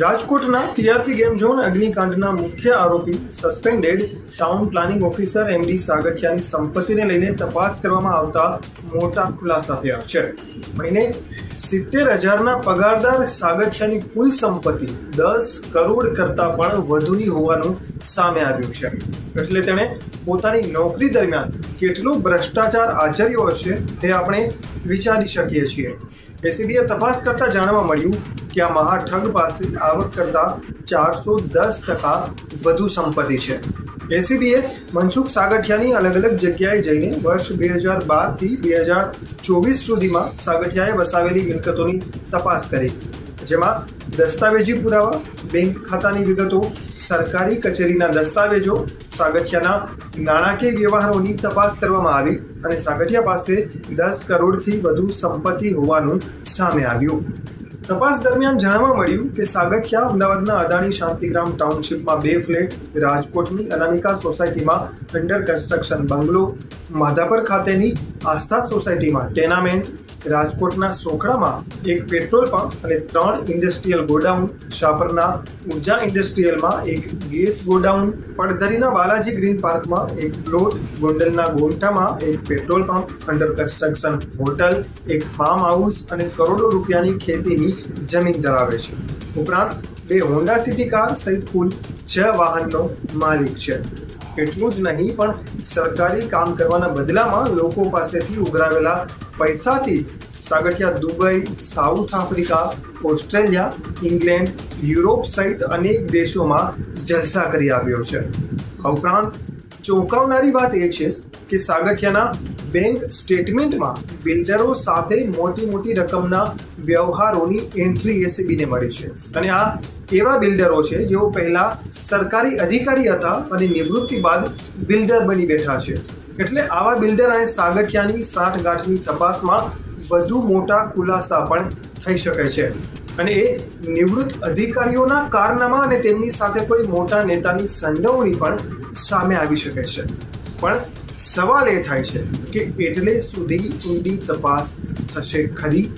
રાજકોટના TRP game zone અગ્નિકાંડના મુખ્ય આરોપી suspended town planning officer MD સાગઠિયાની સંપત્તિને લઈને તપાસ કરવામાં આવતા મોટા ખુલાસા થયા છે. મહિને સિત્તેર હજારના પગારદાર સાગઠિયાની કુલ સંપત્તિ દસ કરોડ કરતાં પણ વધુની હોવાનું સામે આવ્યું છે. એટલે તેણે પોતાની નોકરી દરમિયાન કેટલો ભ્રષ્ટાચાર આચર્યો છે તે આપણે વિચારી શકીએ છીએ. એસીબીએ તપાસ કરતા જાણવા મળ્યું કે આ મહાઠગ પાસે આવક કરતા ચારસો દસ ટકા વધુ સંપત્તિ છે. એસીબીએ મનસુખ સાગઠિયાની અલગ અલગ જગ્યાએ જઈને વર્ષ બે હજાર બારથી બે હજાર ચોવીસ સુધીમાં સાગઠિયાએ વસાવેલી મિલકતોની તપાસ કરી. જેમાં દસ્તાવેજી પુરાવા, બેંક ખાતાની વિગતો, સરકારી કચેરીના દસ્તાવેજો, સાગઠિયાના નાણાકીય વ્યવહારોની તપાસ કરવામાં આવી અને સાગઠિયા પાસે દસ કરોડથી વધુ સંપત્તિ હોવાનું સામે આવ્યું. તપાસ દરમિયાન જાણવા મળ્યું કે સાગઠિયા અમદાવાદના અદાણી શાંતિગ્રામ ટાઉનશીપમાં બે ફ્લેટ રાજકોટની અનામિકા સોસાયટીમાં અંડર કન્સ્ટ્રક્શન બંગલો માધાપર ખાતેની આસ્થા સોસાયટીમાં ટેનામેન્ટ રાજકોટના સોખડામાં એક પેટ્રોલ પંપ અને ત્રણ ઇન્ડસ્ટ્રીયલ ગોડાઉન શાપરના ઊર્જા ઇન્ડસ્ટ્રીયલમાં એક ગેસ ગોડાઉન પડધરીના બાલાજી ગ્રીન પાર્કમાં એક પ્લોટ ગોંડલના ગોંઠામાં એક petrol pump, under construction hotel, એક ફાર્મ હાઉસ અને કરોડો રૂપિયાની ખેતીની જમીન ધરાવે છે. ઉપરાંત બે હોન્ડા સિટી કાર સહિત કુલ છ વાહનનો માલિક છે. એટલું જ નહીં, પણ સરકારી કામ કરવાના બદલામાં લોકો પાસેથી ઉઘરાવેલા પૈસાથી Sagathiya, Dubai, South Africa, Australia, England, Europe સહિત અનેક દેશોમાં જલસા કરી આવ્યો છે. ઉપરાંત ચોંકાવનારી વાત એ છે કે સાગઠિયાના બેંક સ્ટેટમેન્ટમાં બિલ્ડરો સાથે મોટી મોટી રકમના વ્યવહારોની એન્ટ્રી એસીબીને મળી છે. અને આ એવા બિલ્ડરો છે જેઓ પહેલા સરકારી અધિકારી હતા અને નિવૃત્તિ બાદ બિલ્ડર બની બેઠા છે. એટલે આવા બિલ્ડર અને સાગઠિયાની સાંઠગાંઠની તપાસમાં વધુ મોટા ખુલાસા પણ થઈ શકે છે. અને એ નિવૃત્ત અધિકારીઓના કારનામા અને તેમની સાથે કોઈ મોટા નેતાની સંડોવણી પણ સામે આવી શકે છે. પણ સવાલ એ થાય છે કે એટલે સુધી ઊંડી તપાસ થશે ખરી?